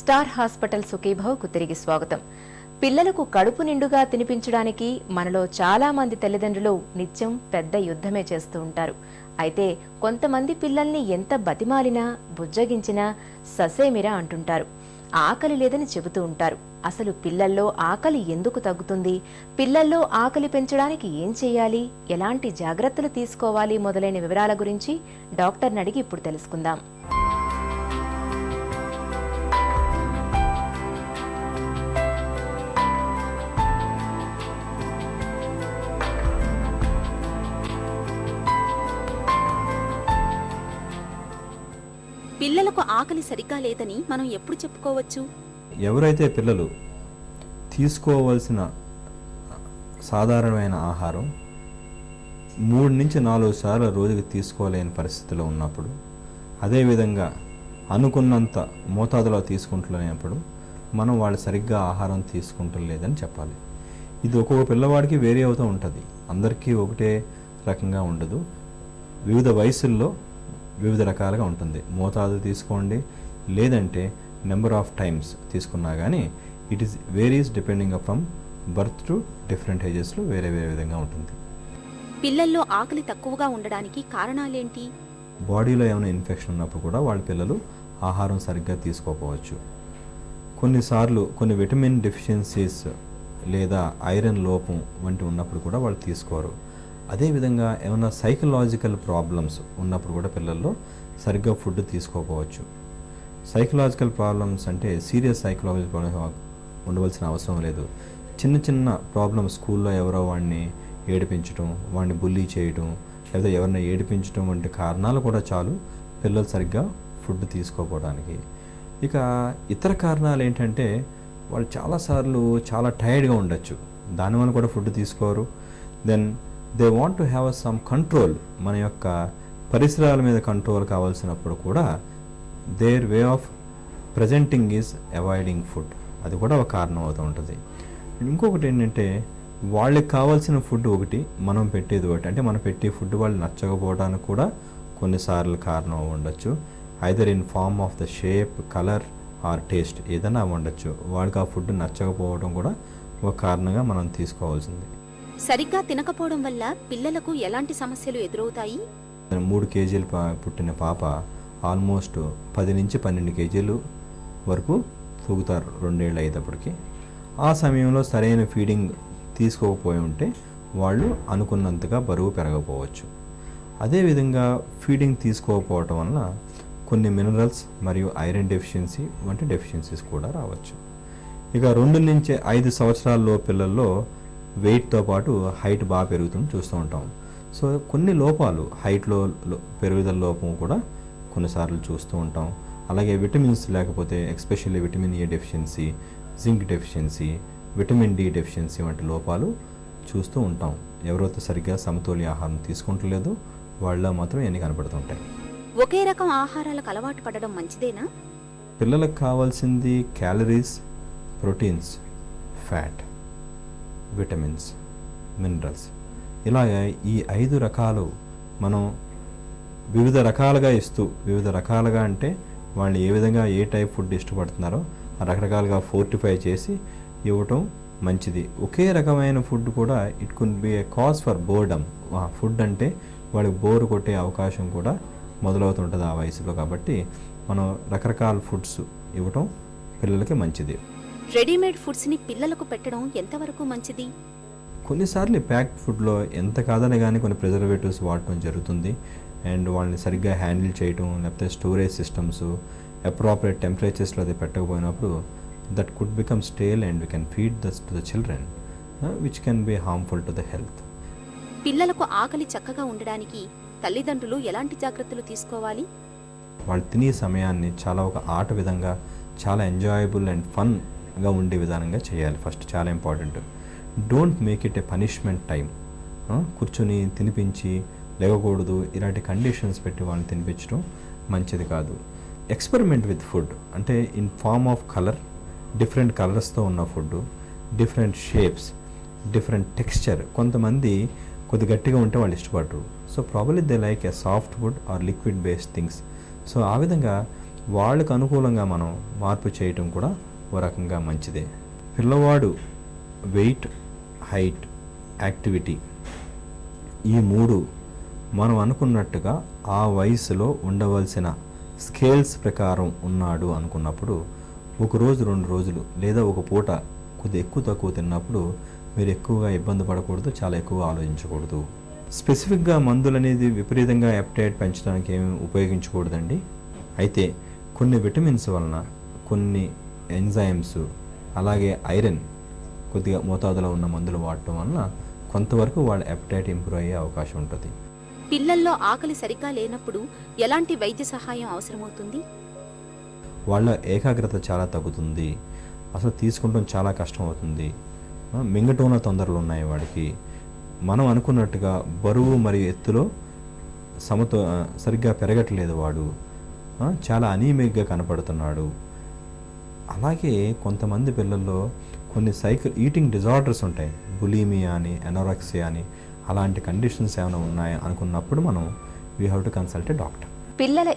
Star hospital సుఖీభావ్కు తిరిగి స్వాగతం. పిల్లలకు కడుపు నిండుగా తినిపించడానికి మనలో చాలా మంది తల్లిదండ్రులు నిత్యం పెద్ద యుద్ధమే చేస్తూ ఉంటారు. అయితే కొంతమంది పిల్లల్ని ఎంత బతిమాలినా బుజ్జగించినా ససేమిరా అంటుంటారు. ఆకలి లేదని చెబుతూ ఉంటారు. అసలు పిల్లల్లో ఆకలి ఎందుకు తగ్గుతుంది? పిల్లల్లో ఆకలి పెంచడానికి ఏం చేయాలి? ఎలాంటి జాగ్రత్తలు తీసుకోవాలి మొదలైన వివరాల గురించి డాక్టర్ని అడిగి ఇప్పుడు తెలుసుకుందాం. పిల్లలకు ఆకలి సరిగ్గా లేదని మనం ఎప్పుడు చెప్పుకోవచ్చు? ఎవరైతే పిల్లలు తీసుకోవలసిన సాధారణమైన ఆహారం మూడు నుంచి నాలుగు సార్లు రోజుకి తీసుకోలేని పరిస్థితిలో ఉన్నప్పుడు అదేవిధంగా అనుకున్నంత మోతాదులో తీసుకుంటలేనప్పుడు మనం వాళ్ళు సరిగ్గా ఆహారం తీసుకుంటలేదని చెప్పాలి. ఇది ఒక్కొక్క పిల్లవాడికి వేరే అవుతూ ఉంటుంది. అందరికీ ఒకటే రకంగా ఉండదు. వివిధ వయసుల్లో వివిధ రకాలుగా ఉంటుంది. మోతాదు తీసుకోండి. లేదంటే నెంబర్ ఆఫ్ టైమ్స్ తీసుకున్నా కానీ it is varies depending from birth to different ఏజెస్లో వేరే వేరే విధంగా ఉంటుంది. పిల్లల్లో ఆకలి తక్కువగా ఉండడానికి కారణాలేంటి? బాడీలో ఏమైనా ఇన్ఫెక్షన్ ఉన్నప్పుడు కూడా వాళ్ళ పిల్లలు ఆహారం సరిగ్గా తీసుకోకపోవచ్చు. కొన్నిసార్లు కొన్ని విటమిన్ డెఫిషియన్సీస్ లేదా ఐరన్ లోపం వంటి ఉన్నప్పుడు కూడా వాళ్ళు తీసుకోరు. అదేవిధంగా ఏమైనా సైకలాజికల్ ప్రాబ్లమ్స్ ఉన్నప్పుడు కూడా పిల్లల్లో సరిగ్గా ఫుడ్ తీసుకోకపోవచ్చు. సైకలాజికల్ ప్రాబ్లమ్స్ అంటే సీరియస్ సైకలాజికల్ ప్రాబ్లమ్స్ ఉండవలసిన అవసరం లేదు. చిన్న చిన్న ప్రాబ్లమ్స్ స్కూల్లో ఎవరో వాడిని ఏడిపించడం వాడిని బుల్లీ చేయడం లేదా ఎవరిని ఏడిపించడం వంటి కారణాలు కూడా చాలు పిల్లలు సరిగ్గా ఫుడ్ తీసుకోకపోవడానికి. ఇక ఇతర కారణాలు ఏంటంటే వాళ్ళు చాలాసార్లు చాలా టైర్డ్గా ఉండొచ్చు. దానివల్ల కూడా ఫుడ్ తీసుకోరు. Then they want to have some control మన యొక్క పరిసరాల మీద కంట్రోల్ కావాల్సినప్పుడు కూడా their way of presenting is avoiding food అది కూడా ఒక కారణం అవుతూ ఉంటుంది. ఇంకొకటి ఏంటంటే వాళ్ళకి కావాల్సిన ఫుడ్ ఒకటి మనం పెట్టేది ఒకటి. అంటే మనం పెట్టే ఫుడ్ వాళ్ళు నచ్చకపోవడానికి కూడా కొన్నిసార్లు కారణం ఉండొచ్చు. Either in form of the shape colour or taste ఏదైనా ఉండొచ్చు. వాళ్ళకి ఆ ఫుడ్ నచ్చకపోవడం కూడా ఒక కారణంగా మనం తీసుకోవాల్సింది. సరిగ్గా తినకపోవడం వల్ల పిల్లలకు ఎలాంటి సమస్యలు ఎదురవుతాయి? మూడు కేజీలు పా- పుట్టిన పాప ఆల్మోస్ట్ పది నుంచి పన్నెండు కేజీలు వరకు తూగుతారు రెండేళ్ళు అయ్యేటప్పటికి. ఆ సమయంలో సరైన ఫీడింగ్ తీసుకోకపోయి ఉంటే వాళ్ళు అనుకున్నంతగా బరువు పెరగకపోవచ్చు. అదేవిధంగా ఫీడింగ్ తీసుకోకపోవటం వలన కొన్ని మినరల్స్ మరియు ఐరన్ డెఫిషియన్సీ వంటి డెఫిషియన్సీస్ కూడా రావచ్చు. ఇక రెండు నుంచి ఐదు సంవత్సరాల్లో పిల్లల్లో వెయిట్తో పాటు హైట్ బాగా పెరుగుతుంది చూస్తూ ఉంటాం. సో కొన్ని లోపాలు హైట్లో పెరుగుదల లోపం కూడా కొన్నిసార్లు చూస్తూ ఉంటాం. అలాగే విటమిన్స్ లేకపోతే especially vitamin A deficiency zinc deficiency vitamin D deficiency వంటి లోపాలు చూస్తూ ఉంటాం. ఎవరైతే సరిగ్గా సమతౌల్య ఆహారం తీసుకుంటలేదో వాళ్ళ మాత్రం ఎన్ని కనపడుతుంటాయి. ఒకే రకం ఆహారాలకు అలవాటు పడడం మంచిదేనా? పిల్లలకు కావాల్సింది calories proteins fat. Vitamins minerals. ఇలాగ ఈ ఐదు రకాలు మనం వివిధ రకాలుగా ఇస్తూ వివిధ రకాలుగా అంటే వాళ్ళు ఏ విధంగా ఏ టైప్ ఫుడ్ ఇష్టపడుతున్నారో ఆ రకరకాలుగా ఫోర్టిఫై చేసి ఇవ్వటం మంచిది. ఒకే రకమైన ఫుడ్ కూడా it could be a cause for boredom. Food అంటే వాడికి బోర్ కొట్టే అవకాశం కూడా మొదలవుతుంటుంది ఆ వయసులో కాబట్టి మనం రకరకాల ఫుడ్స్ ఇవ్వటం పిల్లలకి మంచిది. రెడీమేడ్ ఫుడ్స్ని పిల్లలకు పెట్టడం ఎంతవరకు మంచిది? కొన్నిసార్లు ప్యాక్డ్ ఫుడ్లో ఎంత కాదని కానీ కొన్ని ప్రిజర్వేటివ్స్ వాడటం జరుగుతుంది. అండ్ వాళ్ళని సరిగ్గా హ్యాండిల్ చేయటం లేకపోతే స్టోరేజ్ సిస్టమ్స్ అప్రాపరేట్ టెంపరేచర్స్లో అది పెట్టకపోయినప్పుడు that could become stale and we can feed those to the children which can be harmful to the health. పిల్లలకు ఆకలి చక్కగా ఉండడానికి తల్లిదండ్రులు ఎలాంటి జాగ్రత్తలు తీసుకోవాలి? వాళ్ళు తినే సమయాన్ని చాలా ఒక ఆట విధంగా చాలా ఎంజాయబుల్ అండ్ గా ఉండే విధానంగా చేయాలి. ఫస్ట్ చాలా important don't make it a punishment time కూర్చొని తినిపించి లేవకూడదు. ఇలాంటి కండిషన్స్ పెట్టి వాళ్ళని తినిపించడం మంచిది కాదు. ఎక్స్పెరిమెంట్ విత్ ఫుడ్ అంటే in form of colour different కలర్స్తో ఉన్న food different shapes different texture కొంతమంది కొద్ది గట్టిగా ఉంటే వాళ్ళు ఇష్టపడరు. So probably they like a soft food or liquid based things so ఆ విధంగా వాళ్ళకు అనుకూలంగా మనం మార్పు చేయటం కూడా ఓ రకంగా మంచిదే. పిల్లవాడు వెయిట్ హైట్ యాక్టివిటీ ఈ మూడు మనం అనుకున్నట్టుగా ఆ వయసులో ఉండవలసిన స్కేల్స్ ప్రకారం ఉన్నాడు అనుకున్నప్పుడు ఒక రోజు రెండు రోజులు లేదా ఒక పూట కొద్ది ఎక్కువ తక్కువ తిన్నప్పుడు మీరు ఎక్కువగా ఇబ్బంది పడకూడదు చాలా ఎక్కువ ఆలోచించకూడదు. స్పెసిఫిక్గా మందులు అనేది విపరీతంగా ఎప్టైట్ పెంచడానికి ఏమి ఉపయోగించకూడదండి. అయితే కొన్ని విటమిన్స్ వలన కొన్ని ఎంజైమ్స్ అలాగే ఐరన్ కొద్దిగా మోతాదులో ఉన్న మందులు వాడటం వలన కొంతవరకు వాళ్ళ ఎప్టైట్ ఇంప్రూవ్ అయ్యే అవకాశం ఉంటుంది. పిల్లల్లో ఆకలి సరిగ్గా లేనప్పుడు ఎలాంటి వైద్య సహాయం అవసరమవుతుంది? వాళ్ళ ఏకాగ్రత చాలా తగ్గుతుంది. అసలు తీసుకుంటాం చాలా కష్టం అవుతుంది మింగటంలో తొందరలు ఉన్నాయి వాడికి. మనం అనుకున్నట్టుగా బరువు మరియు ఎత్తులో సమతో సరిగ్గా పెరగట్లేదు వాడు. చాలా అనీమిక్గా కనపడుతున్నాడు. అలాగే కొంతమంది పిల్లల్లో కొన్ని సైకిల్ ఈటింగ్ డిజార్డర్స్ ఉంటాయి. బులీమియా అని ఎనోరాక్సియా అని అలాంటి కండిషన్స్ ఏమైనా ఉన్నాయా అనుకున్నప్పుడు మనం we have to consult doctor పిల్లల